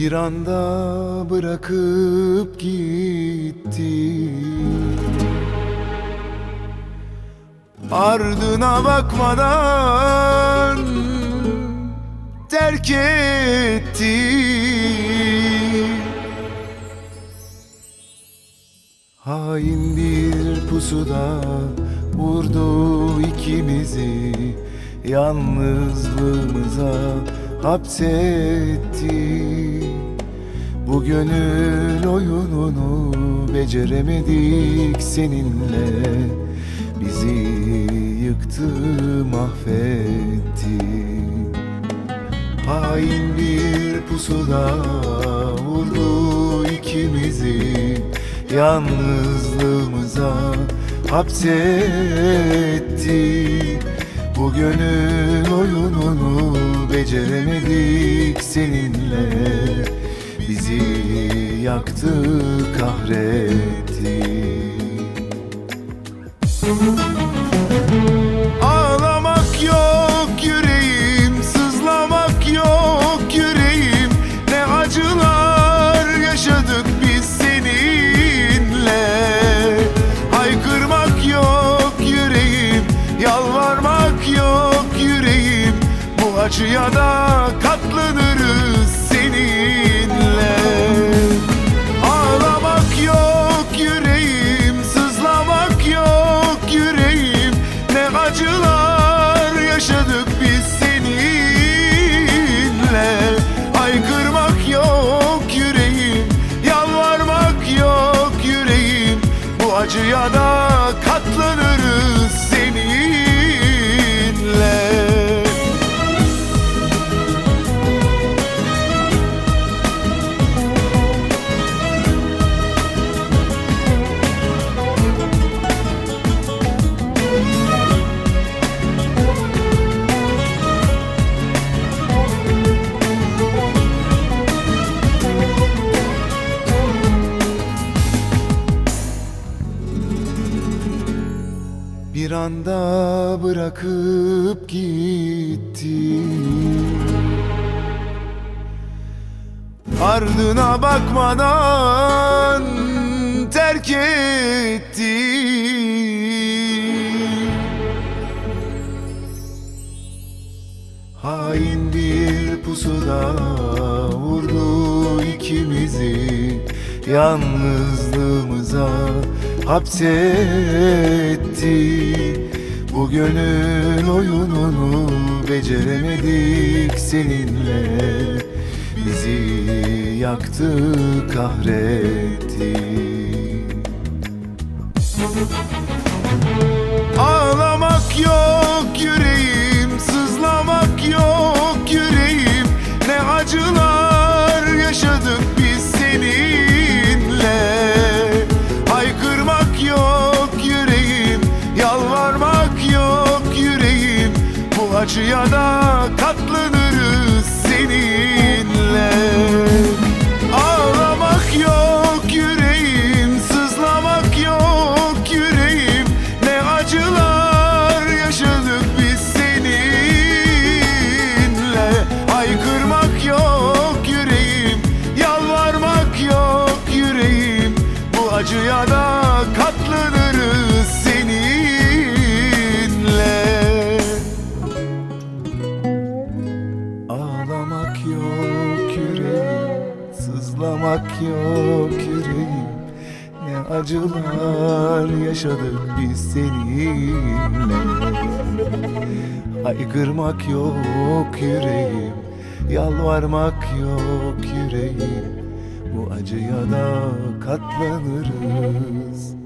Bir anda bırakıp gitti. Ardına bakmadan terk etti. Hain bir pusuda vurdu ikimizi. Yalnızlığımıza hapsetti. Bu gönül oyununu beceremedik seninle. Bizi yıktı mahvetti. Hain bir pusuda vurdu ikimizi. Yalnızlığımıza hapsetti Bu gönül oyununu beceremedik seninle. Bizi yaktı kahretti. Ağlamak yok acıya da katlanırız seninle. Ağlamak yok yüreğim, sızlamak yok yüreğim. Ne acılar yaşadık biz seninle. Haykırmak yok yüreğim, yalvarmak yok yüreğim. Bu acıya da katlanırız seninle Bir anda bırakıp gitti. Ardına bakmadan terk etti. Hain bir pusuda vurdu ikimizi. Yalnızlığımıza hapsetti. Bu gönül oyununu beceremedik seninle. Bizi yaktı kahretti. Ağlamak yok yüreğim, sızlamak acıya da yok yüreğim. Ne acılar yaşadık biz seninle. Haykırmak yok yüreğim, yalvarmak yok yüreğim. Bu acıya da katlanırız